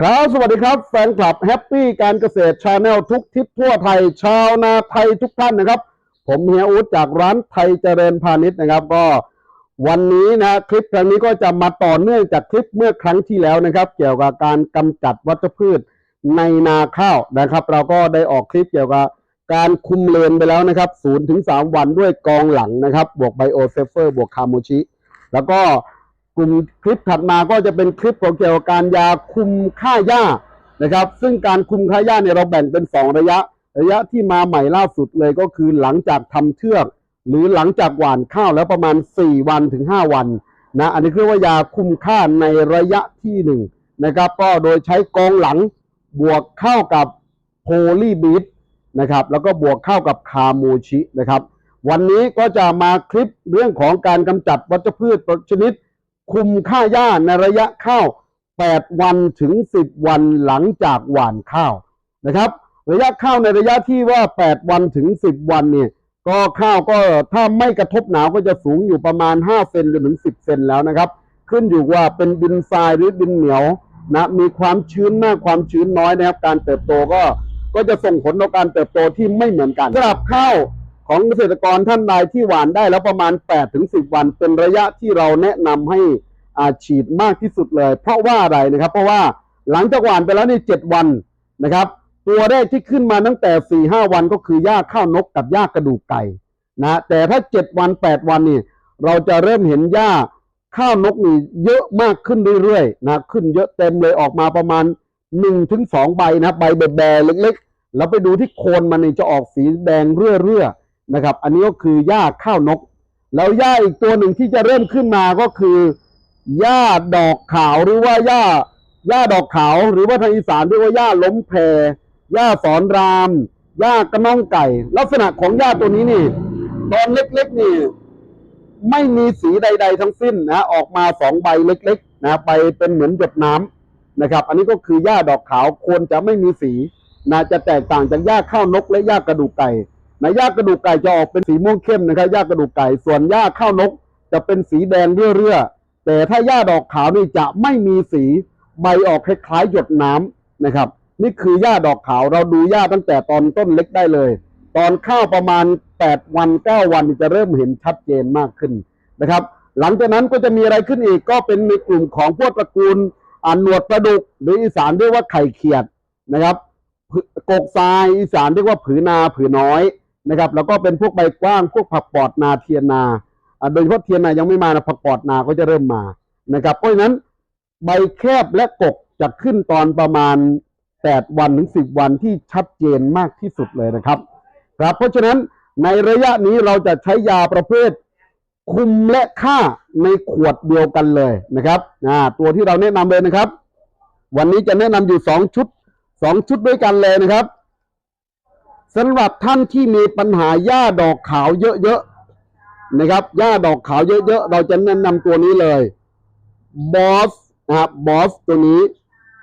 ครับ สวัสดีครับ แฟนคลับแฮปปี้การเกษตรชาแนลทุกทิศทั่วไทย ชาวนาไทยทุกท่านนะครับ ผมเฮียอู๊ดจากร้านไทยเจริญพาณิชย์นะครับ ก็วันนี้นะคลิปครั้งนี้ก็จะมาต่อเนื่องจากคลิปเมื่อครั้งที่แล้วนะครับ เกี่ยวกับการกำจัดวัชพืชในนาข้าวนะครับ เราก็ได้ออกคลิปเกี่ยวกับการคุมเลนไปแล้วนะครับ0ถึง3วันด้วยกองหลังนะครับ บวกไบโอเซฟเฟอร์ บวกคาโมชิ แล้วก็ กลุ่มคลิปถัดมาก็จะเป็นคลิปของเกี่ยวกับการยาคุมค่าหญ้านะครับ ซึ่งการคุมค่าหญ้าเนี่ยเราแบ่งเป็น 2 ระยะ ระยะที่มาใหม่ล่าสุดเลยก็คือหลังจากทำเทือก หรือหลังจากหว่านข้าวแล้วประมาณ 4 วันถึง 5 วันนะอันนี้เรียกว่ายาคุมค่าในระยะที่หนึ่งนะครับ ก็โดยใช้กองหลังบวกเข้ากับโพลีบีทนะครับแล้วก็บวกเข้ากับคาโมชินะครับ วันนี้ก็จะมาคลิปเรื่องของการกำจัดวัชพืชชนิด คุมค่าหญ้าในระยะข้าว 8 วันถึง 10 วันหลังจากหว่านข้าวนะครับ ระยะข้าวในระยะที่ว่า 8 วันถึง 10 วันเนี่ยก็ข้าวก็ถ้าไม่กระทบหนาวก็จะสูงอยู่ประมาณ 5 เซนจนถึง 10 เซนแล้วนะครับ ขึ้นอยู่ว่าเป็นดินทรายหรือดินเหนียวนะมีความชื้นมากความชื้นน้อยนะครับ การเติบโตก็ก็จะส่งผลต่อการเติบโตที่ไม่เหมือนกันสำหรับข้าว ของเกษตรกรท่านใดที่หวานได้แล้วประมาณ8ถึง10 วัน เป็นระยะที่เราแนะนำให้อาฉีดมากที่สุดเลย เพราะว่าอะไรนะครับ เพราะว่าหลังจากหวานไปแล้วนี่7วันนะครับ ตัวแรกที่ขึ้นมาตั้งแต่ 4 5 วันก็คือหญ้าข้าวนกกับหญ้ากระดูกไก่นะแต่ถ้า 7 วัน 8 วันนี่เราจะเริ่มเห็นหญ้าข้าวนกนี่เยอะมากขึ้นเรื่อยๆนะขึ้นเยอะเต็มเลยออกมาประมาณ1-2ถึงใบนะใบแบๆเล็กๆแล้วไปดูที่โคนมันนี่จะออกสีแดงเรื่อๆ นะครับ อันนี้ก็คือหญ้าข้าวนก แล้วหญ้าอีกตัวหนึ่งที่จะเริ่มขึ้นมาก็คือหญ้าดอกขาวหรือว่าหญ้าหญ้าดอกขาว หรือว่าทางอีสานเรียกว่าหญ้าล้มแพรหญ้าสอนรามหญ้ากระน้องไก่ ลักษณะของหญ้าตัวนี้นี่ตอนเล็กๆนี่ไม่มีสีใด ๆ ทั้งสิ้นนะออกมาสองใบเล็กๆนะใบเป็นเหมือนหยดน้ำนะครับ อันนี้ก็คือหญ้าดอกขาวควรจะไม่มีสีนะจะแตกต่างจากหญ้าข้าวนกและหญ้ากระดูกไก่ นหญ้ากระดูกไก่จะออกเป็นสีม่วงเข้มนะครับหญ้ากระดูกไก่ ส่วนหญ้าข้าวนกจะเป็นสีแดงเรื่อๆแต่ถ้าหญ้าดอกขาวนี่จะไม่มีสีใบออกคล้ายๆหยดน้ำนะครับ นี่คือหญ้าดอกขาวเราดูหญ้าตั้งแต่ตอนต้นเล็กได้เลย ตอนข้าวประมาณ 8 วัน 9 วันจะเริ่มเห็นชัดเจนมากขึ้นนะครับ หลังจากนั้นก็จะมีอะไรขึ้นอีกก็เป็นในกลุ่มของพวกตระกูลอ่าหนวดปลาดุกหรืออีสานเรียกว่าไข่เขียดนะครับกกทรายอีสานเรียกว่าผือนาผือน้อย นะครับ แล้วก็เป็นพวกใบกว้างพวกผักปอดนาเทียนนาโดยเฉพาะเทียนนายังไม่มานะผักปอดนาก็จะเริ่มมานะครับ เพราะฉะนั้นใบแคบและกกจะขึ้นตอนประมาณ 8 วันถึง 10 วันที่ชัดเจนมากที่สุดเลยนะครับ ครับเพราะฉะนั้นในระยะนี้เราจะใช้ยาประเภทคุมและฆ่าในขวดเดียวกันเลยนะครับอ่าตัวที่เราแนะนำเลยนะครับ วันนี้จะแนะนำอยู่สองชุดสองชุดด้วยกันเลยนะครับ สำหรับท่านที่มีปัญหาหญ้าดอกขาวเยอะๆนะครับหญ้าดอกขาวเยอะๆ เราจะแนะนำตัวนี้เลยบอสนะครับบอสตัวนี้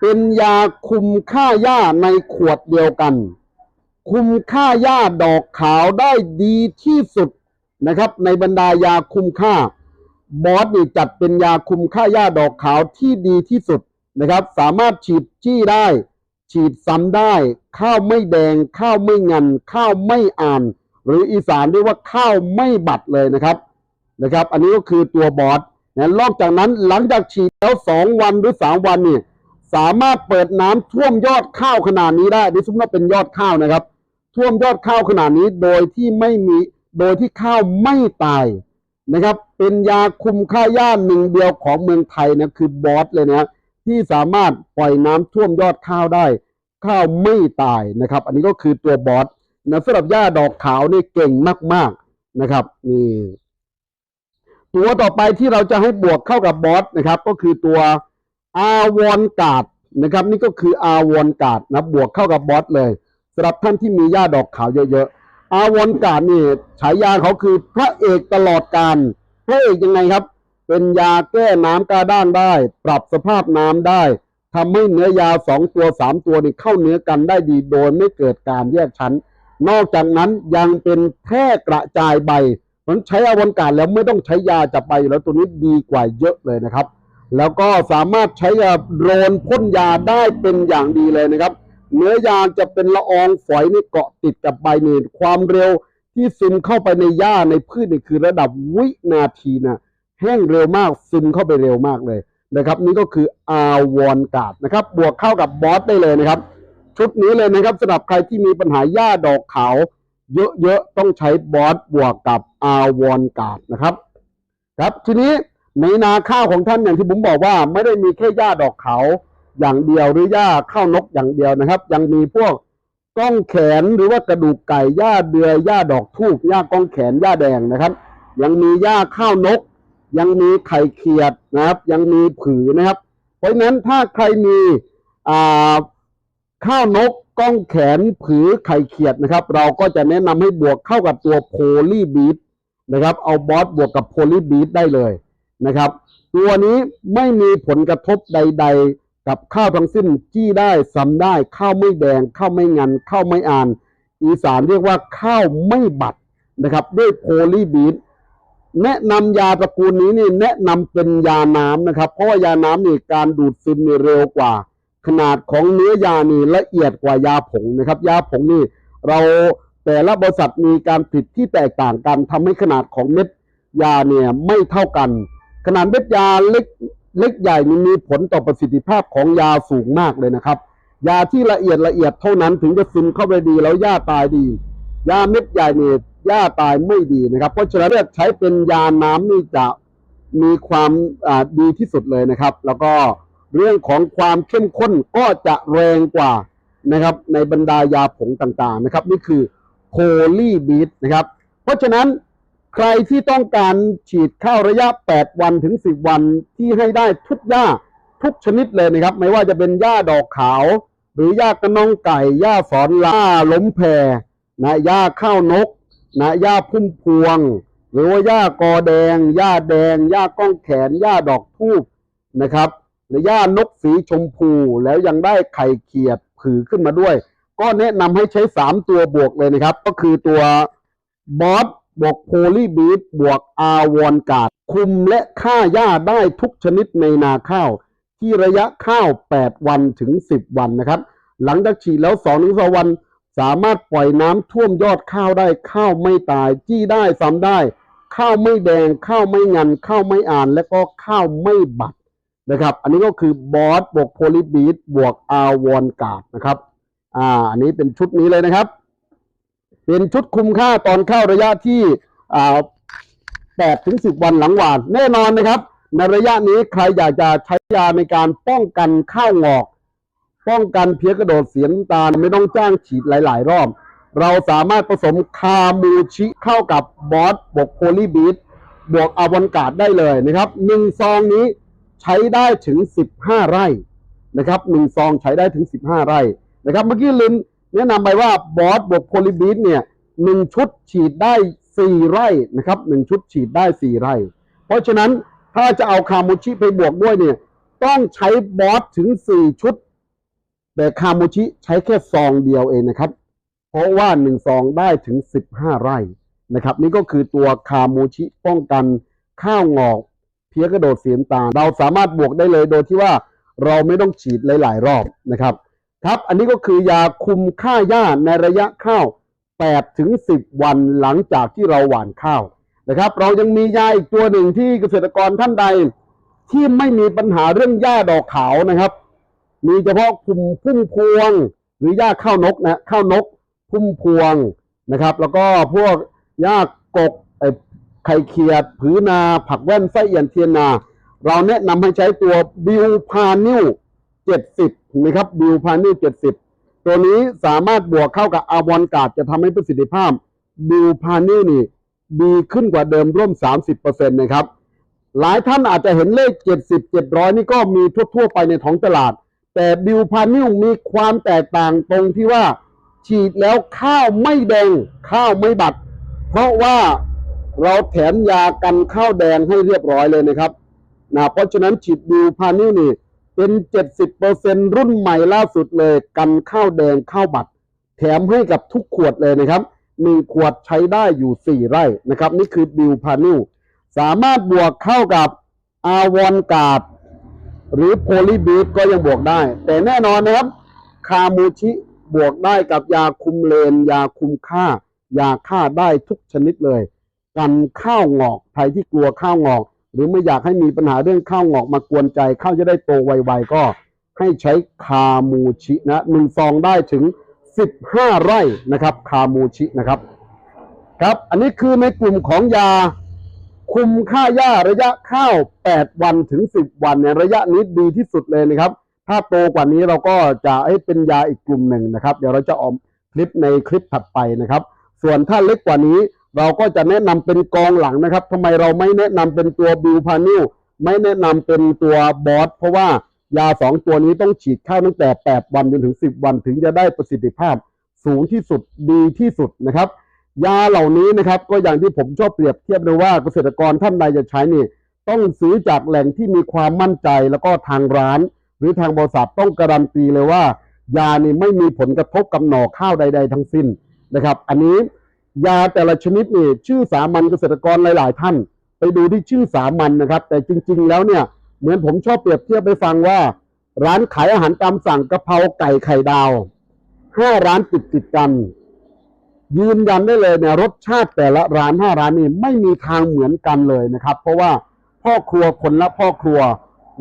เป็นยาคุมฆ่าหญ้าในขวดเดียวกัน คุมค่าหญ้าดอกขาวได้ดีที่สุดนะครับ ในบรรดายาคุมค่าบอสนี่จัดเป็นยาคุมค่าหญ้าดอกขาวที่ดีที่สุดนะครับ สามารถฉีดจี้ได้ ฉีดซ้ำได้ ข้าวไม่แดง ข้าวไม่งัน ข้าวไม่อ่าน หรืออีสานเรียกว่าข้าวไม่บัดเลยนะครับนะครับ อันนี้ก็คือตัวบอสนะนอกจากนั้นหลังจากฉีดแล้วสองวันหรือสามวันนี่สามารถเปิดน้ำท่วมยอดข้าวขนาดนี้ได้ดิสมมติว่าเป็นยอดข้าวนะครับ ท่วมยอดข้าวขนาดนี้โดยที่ไม่มีโดยที่ข้าวไม่ตายนะครับ เป็นยาคุมค่าหญ้าหนึ่งเดียวของเมืองไทยนะคือบอสเลยนะ ที่สามารถปล่อยน้ำท่วมยอดข้าวได้ ข้าวไม่ตายนะครับ อันนี้ก็คือตัวบอสนะสำหรับหญ้าดอกขาวนี่เก่งมาก ๆนะครับนี่ตัวต่อไปที่เราจะให้บวกเข้ากับบอสนะครับ ก็คือตัวอาวอนกาดนะครับ นี่ก็คืออาวอนกาดนะบวกเข้ากับบอสเลยสำหรับท่านที่มีหญ้าดอกขาวเยอะๆอาวอนกาดนี่ฉายาเขาคือพระเอกตลอดการพระเอกยังไงครับ เป็นยาแก้น้ำกระด้างได้ ปรับสภาพน้ำได้ทำให้เนื้อยาสองตัวสามตัวนี่เข้าเนื้อกันได้ดีโดยไม่เกิดการแยกชั้น นอกจากนั้นยังเป็นแพร่กระจายใบมันใช้อาวอนกาดแล้วไม่ต้องใช้ยาจับใบอยู่แล้วตัวนี้ดีกว่าเยอะเลยนะครับ แล้วก็สามารถใช้กับโดรนพ่นยาได้เป็นอย่างดีเลยนะครับ เนื้อยาจะเป็นละอองฝอยนี่เกาะติดกับใบนี่ความเร็วที่ซึมเข้าไปในหญ้าในพืชนี่คือระดับวินาทีนะ แห้งเร็วมากซึมเข้าไปเร็วมากเลยนะครับ นี่ก็คืออาวอนกาดนะครับ บวกเข้ากับบอสได้เลยนะครับ ชุดนี้เลยนะครับสำหรับใครที่มีปัญหาหญ้าดอกขาวเยอะๆต้องใช้บอสบวกกับอาวอนกาดนะครับ ครับทีนี้ในนาข้าวของท่านอย่างที่ผมบอกว่า ไม่ได้มีแค่หญ้าดอกขาวอย่างเดียวหรือหญ้าข้าวนกอย่างเดียวนะครับ ยังมีพวกก้องแขนหรือว่ากระดูกไก่หญ้าเดือยหญ้าดอกทูบหญ้าก้องแขนหญ้าแดงนะครับ ยังมีหญ้าข้าวนก ยังมีไข่เขียดนะครับ ยังมีผือนะครับ เพราะฉะนั้นถ้าใครมีอ่าข้าวนกก้องแขนผือไข่เขียดนะครับ เราก็จะแนะนำให้บวกเข้ากับตัวโพลีบีทนะครับ เอาบอสบวกกับโพลีบีทได้เลยนะครับ ตัวนี้ไม่มีผลกระทบใด ๆ กับข้าวทั้งสิ้นจี้ได้ซำได้ข้าวไม่แดงข้าวไม่งันข้าวไม่อ่าน อีสานเรียกว่าข้าวไม่บัดนะครับ ด้วยโพลีบีท แนะนำยาตระกูลนี้นี่แนะนำเป็นยาน้ำนะครับ เพราะว่ายาน้ำนี่การดูดซึมนี่เร็วกว่า ขนาดของเนื้อยานี่ละเอียดกว่ายาผงนะครับ ยาผงนี่เราแต่ละบริษัทมีการผลิตที่แตกต่างกันทำให้ขนาดของเม็ดยาเนี่ยไม่เท่ากัน ขนาดเม็ดยาเล็กเล็กใหญ่นี่มีผลต่อประสิทธิภาพของยาสูงมากเลยนะครับ ยาที่ละเอียดละเอียดเท่านั้นถึงจะซึมเข้าไปดีแล้วยาตายดี ยาเม็ดใหญ่เนี่ย ยาตายไม่ดีนะครับ เพราะฉะนั้นใช้เป็นยาน้ำนี่จะมีความดีที่สุดเลยนะครับ แล้วก็เรื่องของความเข้มข้นก็จะแรงกว่านะครับ ในบรรดายาผงต่างๆนะครับ นี่คือโพลีบีทนะครับ เพราะฉะนั้นใครที่ต้องการฉีดเข้าระยะ 8 วันถึง 10 วันที่ให้ได้ทุกหญ้าทุกชนิดเลยนะครับ ไม่ว่าจะเป็นหญ้าดอกขาว หรือหญ้ากระนองไก่หญ้าสอนลาล้มแพรนะหญ้าข้าวนก นะหญ้าพุ่มพวง หรือว่าหญ้ากอแดงหญ้าแดงหญ้าก้องแขนหญ้าดอกทูบนะครับหรือหญ้านกสีชมพูแล้วยังได้ไข่เขียดผือขึ้นมาด้วย ก็แนะนำให้ใช้ 3 ตัวบวกเลยนะครับ ก็คือตัวบอสบวกโพลีบีทบวกอาวอนกาดคุมและฆ่าหญ้าได้ทุกชนิดในนาข้าว ที่ระยะข้าว 8 วันถึง 10 วันนะครับ หลังจากฉีดแล้ว2-2ถึงวัน สามารถปล่อยน้ำท่วมยอดข้าวได้ข้าวไม่ตาย จี้ได้ซ้ำได้ ข้าวไม่แดงข้าวไม่งันข้าวไม่อ่าน และก็ข้าวไม่บัดนะครับ อันนี้ก็คือบอสบวกโพลีบีทบวกอาวอนกาดนะครับอ่าอันนี้เป็นชุดนี้เลยนะครับ เป็นชุดคุมค่าตอนเข้าระยะที่อ่า8ถึง10วันหลังหวานแน่นอนนะครับ ในระยะนี้ใครอยากจะใช้ยาในการป้องกันข้าวงอก ป้องกันเพี้ยกระโดดเสียน้ำตาลไม่ต้องจ้างฉีดหลาย ๆ รอบ เราสามารถผสมคามูชิเข้ากับบอสบวกโพลีบีทบวกอวอนกาดได้เลยนะครับหนึ่งซองนี้ใช้ได้ถึง 15 ไร่นะครับหนึ่งซองใช้ได้ถึง 15 ไร่นะครับเมื่อกี้ลืมแนะนำไปว่าบอสบวกโพลีบีทเนี่ยหนึ่งชุดฉีดได้ 4 ไร่นะครับหนึ่งชุดฉีดได้ 4 ไร่ เพราะฉะนั้นถ้าจะเอาคามูชิไปบวกด้วยเนี่ยต้องใช้บอสถึง 4 ชุด แต่คามูชิใช้แค่ซองเดียวเองนะครับ เพราะว่าหนึ่งซองได้ถึง 15 ไร่นะครับ นี่ก็คือตัวคามูชิป้องกันข้าวงอกเพี้ยกระโดดเสียมตา เราสามารถบวกได้เลยโดยที่ว่าเราไม่ต้องฉีดหลาย ๆ รอบนะครับ ครับอันนี้ก็คือยาคุมค่าหญ้าในระยะข้าว8ถึง10 วันหลังจากที่เราหว่านข้าวนะครับ เรายังมียาอีกตัวหนึ่งที่เกษตรกรท่านใด ที่ไม่มีปัญหาเรื่องหญ้าดอกขาวนะครับ มีเฉพาะคุมพุ่มพวง หรือหญ้าข้าวนกนะข้าวนกพุ่มพวงนะครับ แล้วก็พวกหญ้ากกไอ้ไข่เขียดผือนาผักแว่นไส้เอียนเทียนนา เราแนะนำให้ใช้ตัวบิวพานิว70นะครับบิวพานิว70ตัวนี้สามารถบวกเข้ากับอาวอนกาดจะทำให้ประสิทธิภาพบิวพานิวนี่ดีขึ้นกว่าเดิมร่วม 30%นะครับ หลายท่านอาจจะเห็นเลข 70 700 นี่ก็มีทั่ว ๆ ไปในท้องตลาด แต่บิวพานิวมีความแตกต่างตรงที่ว่า ฉีดแล้วข้าวไม่แดง ข้าวไม่บัด เพราะว่าเราแถมยากันข้าวแดงให้เรียบร้อยเลยนะครับนะเพราะฉะนั้นฉีดบิวพานิวนี่เป็น70%รุ่นใหม่ล่าสุดเลย กันข้าวแดงข้าวบัด แถมให้กับทุกขวดเลยนะครับหนึ่งขวดใช้ได้อยู่4ไร่นะครับ นี่คือบิวพานิวสามารถบวกเข้ากับอาวอนกาด หรือโพลีบีทก็ยังบวกได้ แต่แน่นอนนะครับ คามูชิบวกได้กับยาคุมเลน ยาคุมฆ่า ยาฆ่าได้ทุกชนิดเลย กันข้าวงอกใครที่กลัวข้าวงอก หรือไม่อยากให้มีปัญหาเรื่องข้าวงอกมากวนใจข้าวจะได้โตไวๆก็ให้ใช้คามูชินะหนึ่งซองได้ถึง 15 ไร่นะครับ คามูชินะครับ ครับ อันนี้คือในกลุ่มของยา คุมค่าหญ้าระยะข้าว 8 วันถึง 10 วันเนี่ยระยะนี้ดีที่สุดเลยนะครับ ถ้าโตกว่านี้เราก็จะให้เป็นยาอีกกลุ่มหนึ่งนะครับ เดี๋ยวเราจะออกคลิปในคลิปถัดไปนะครับ ส่วนถ้าเล็กกว่านี้เราก็จะแนะนำเป็นกองหลังนะครับทำไมเราไม่แนะนำเป็นตัวบิวพานิลไม่แนะนำเป็นตัวบอสเพราะว่ายาสองตัวนี้ต้องฉีดเข้าตั้งแต่ 8 วันจนถึง 10 วันถึงจะได้ประสิทธิภาพสูงที่สุดดีที่สุดนะครับ ยาเหล่านี้นะครับ ก็อย่างที่ผมชอบเปรียบเทียบเลยว่าเกษตรกรท่านใดจะใช้นี่ต้องซื้อจากแหล่งที่มีความมั่นใจแล้วก็ทางร้าน หรือทางบริษัทต้องการันตีเลยว่า ยานี่ไม่มีผลกระทบกับหน่อข้าวใด ๆ ทั้งสิ้นนะครับ อันนี้ยาแต่ละชนิดนี่ชื่อสามัญเกษตรกรหลาย ๆ ท่าน ไปดูที่ชื่อสามัญนะครับ แต่จริง ๆ แล้วเนี่ยเหมือนผมชอบเปรียบเทียบไปฟังว่า ร้านขายอาหารตามสั่งกะเพราไก่ไข่ดาวห้าร้านติดติดกัน ยืนยันได้เลยเนี่ยรสชาติแต่ละร้านห้าร้านนี่ไม่มีทางเหมือนกันเลยนะครับ เพราะว่าพ่อครัวคนละพ่อครัว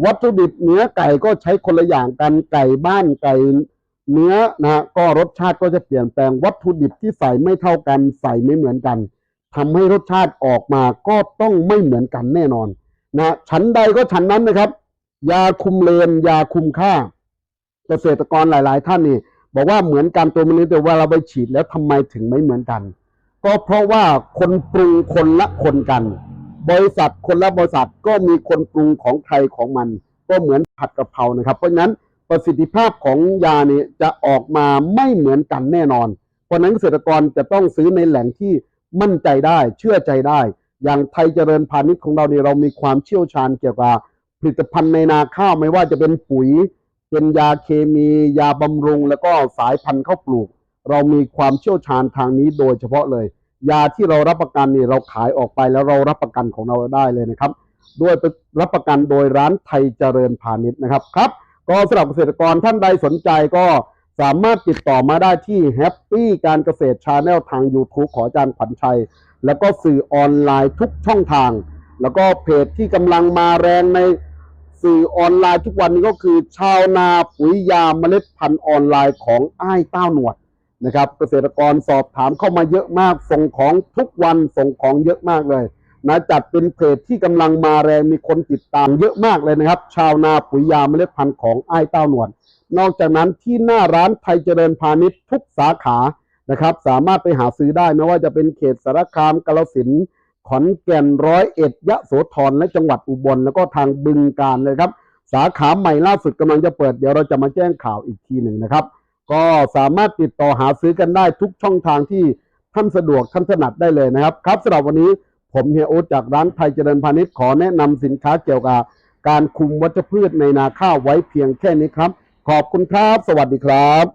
วัตถุดิบเนื้อไก่ก็ใช้คนละอย่างกันไก่บ้านไก่เนื้อนะก็รสชาติก็จะเปลี่ยนแปลงวัตถุดิบที่ใส่ไม่เท่ากันใส่ไม่เหมือนกันทำให้รสชาติออกมาก็ต้องไม่เหมือนกันแน่นอนนะฉันใดก็ฉันนั้นนะครับ ยาคุมเลนยาคุมค่า เกษตรกรหลาย ๆ ท่านนี่ บอกว่าเหมือนกันตัวมันนี้แต่ว่าเราไปฉีดแล้วทำไมถึงไม่เหมือนกัน ก็เพราะว่าคนปรุงคนละคนกัน บริษัทคนละบริษัทก็มีคนปรุงของใครของมัน ก็เหมือนผัดกะเพรานะครับ เพราะฉะนั้นประสิทธิภาพของยาเนี่ยจะออกมาไม่เหมือนกันแน่นอน เพราะนั้นเกษตรกรจะต้องซื้อในแหล่งที่มั่นใจได้เชื่อใจได้ อย่างไทยเจริญพาณิชย์ของเราเนี่ยเรามีความเชี่ยวชาญเกี่ยวกับผลิตภัณฑ์ในนาข้าวไม่ว่าจะเป็นปุ๋ย เป็นยาเคมียาบำรุง แล้วก็สายพันธุ์ข้าวปลูก เรามีความเชี่ยวชาญทางนี้โดยเฉพาะเลย ยาที่เรารับประกันนี่เราขายออกไปแล้วเรารับประกันของเราได้เลยนะครับด้วยรับประกันโดยร้านไทยเจริญพาณิชย์นะครับครับ ก็สำหรับเกษตรกรท่านใดสนใจก็สามารถติดต่อมาได้ที่แฮปปี้การเกษตรชาแนลทาง YouTube ขออาจารย์ขวัญชัย แล้วก็สื่อออนไลน์ทุกช่องทาง แล้วก็เพจที่กำลังมาแรงใน สื่อออนไลน์ทุกวันนี้ก็คือ ชาวนาปุ๋ยยาเมล็ดพันธุ์ออนไลน์ของอ้ายเต้าหนวดนะครับ เกษตรกรสอบถามเข้ามาเยอะมาก ส่งของทุกวันส่งของเยอะมากเลยนะจัดเป็นเพจที่กำลังมาแรงมีคนติดตามเยอะมากเลยนะครับ ชาวนาปุ๋ยยาเมล็ดพันธุ์ของอ้ายเต้าหนวดนอกจากนั้นที่หน้าร้านไทยเจริญพาณิชย์ทุกสาขานะครับ สามารถไปหาซื้อได้ไม่ว่าจะเป็นเขตสารคามกาฬสิน ขอนแก่นร้อยเอ็ดยะโสธรและจังหวัดอุบลแล้วก็ทางบึงกาฬเลยครับ สาขาใหม่ล่าสุดกำลังจะเปิดเดี๋ยวเราจะมาแจ้งข่าวอีกทีหนึ่งนะครับ ก็สามารถติดต่อหาซื้อกันได้ทุกช่องทางที่ท่านสะดวกท่านถนัดได้เลยนะครับ ครับสำหรับวันนี้ผมเฮียโอ๊ตจากร้านไทยเจริญพาณิชย์ขอแนะนำสินค้าเกี่ยวกับการคุมวัชพืชในนาข้าวไว้เพียงแค่นี้ครับ ขอบคุณครับ สวัสดีครับ